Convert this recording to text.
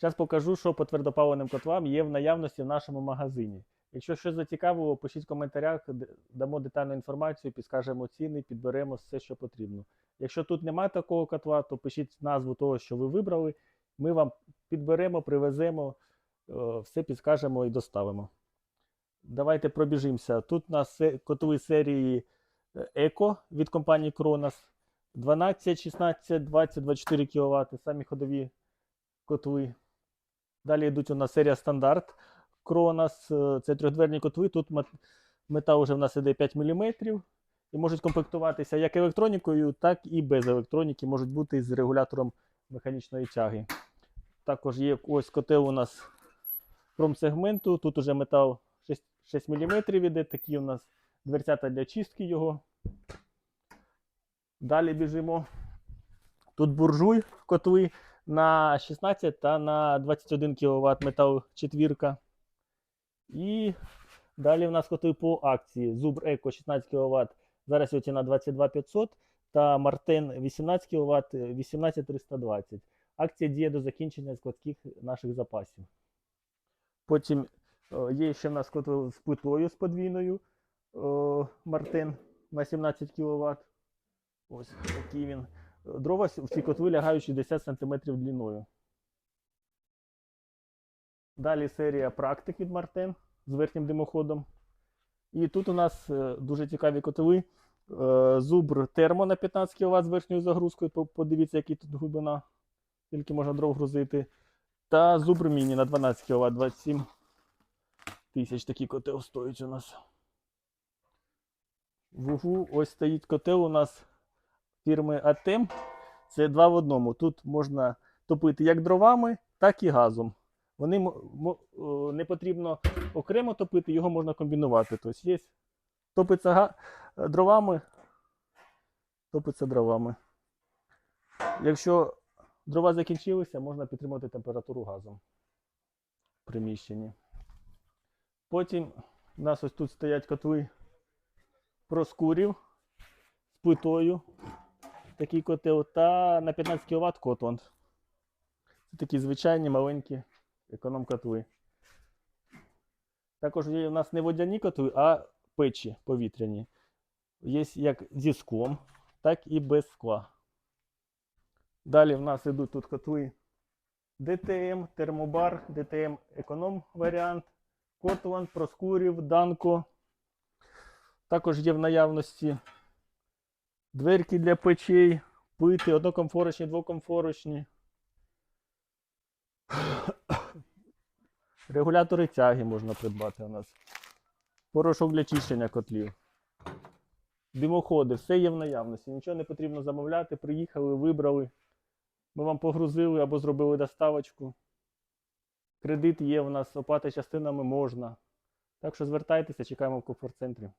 Зараз покажу, що по твердопаливним котлам є в наявності в нашому магазині. Якщо щось зацікавило, пишіть в коментарях, дамо детальну інформацію, підскажемо ціни, підберемо все, що потрібно. Якщо тут немає такого котла, то пишіть назву того, що ви вибрали. Ми вам підберемо, привеземо, е, все підскажемо і доставимо. Давайте пробіжимося. Тут у нас котли серії е, Еко від компанії Кронос. 12, 16, 20, 24 кВт, самі ходові котли. Далі йдуть у нас серія стандарт Кронос. е, Це трьохдверні котли. Тут мета вже в нас іде 5 мм і можуть комплектуватися як електронікою, так і без електроніки, можуть бути з регулятором механічної тяги. Також є ось котел у нас промсегменту. Тут уже метал 6, 6 мм іде, такі у нас дверцята для чистки його. Далі біжимо. Тут буржуй котли на 16 та на 21 кВт метал четвірка. І далі в нас котли по акції. Зубр Еко 16 кВт. Зараз його ціна 22 500 та Мартен 18 кВт 18 320. Акція діє до закінчення складських наших запасів. Потім е, є ще в нас котел з плитою з подвійною е, Мартен на 17 кВт. Ось такий він. Дрова в ці котли лягають 60 см длиною. Далі серія практик від Мартен з верхнім димоходом. І тут у нас е, дуже цікаві котли. Е, Зубр термо на 15 кВт з верхньою загрузкою. Подивіться, який тут глибина, скільки можна дров грузити. Та зубр міні на 12 кВт 27 тисяч. Такий котел стоїть у нас. В углу ось стоїть котел у нас фірми Атем. Це два в одному. Тут можна топити як дровами, так і газом. Вони не потрібно окремо топити, його можна комбінувати. Тобто є топиться га- дровами, топиться дровами. Якщо дрова закінчилися, можна підтримувати температуру газом в приміщенні. Потім у нас ось тут стоять котли проскурів з плитою. Такий котел та на 15 кВт Котланд. Це такі звичайні маленькі економ-котли. Також є у нас не водяні котли, а печі повітряні. Є як зі склом, так і без скла. Далі в нас йдуть тут котли ДТМ, термобар, ДТМ економ варіант, Котланд, Проскурів, Данко. Також є в наявності дверки для печей, плити, однокомфорочні, двокомфорочні. Регулятори тяги можна придбати у нас. Порошок для чищення котлів. Димоходи, все є в наявності. Нічого не потрібно замовляти. Приїхали, вибрали. Ми вам погрузили або зробили доставочку. Кредит є у нас, оплата частинами можна. Так що звертайтеся, чекаємо в комфорт-центрі.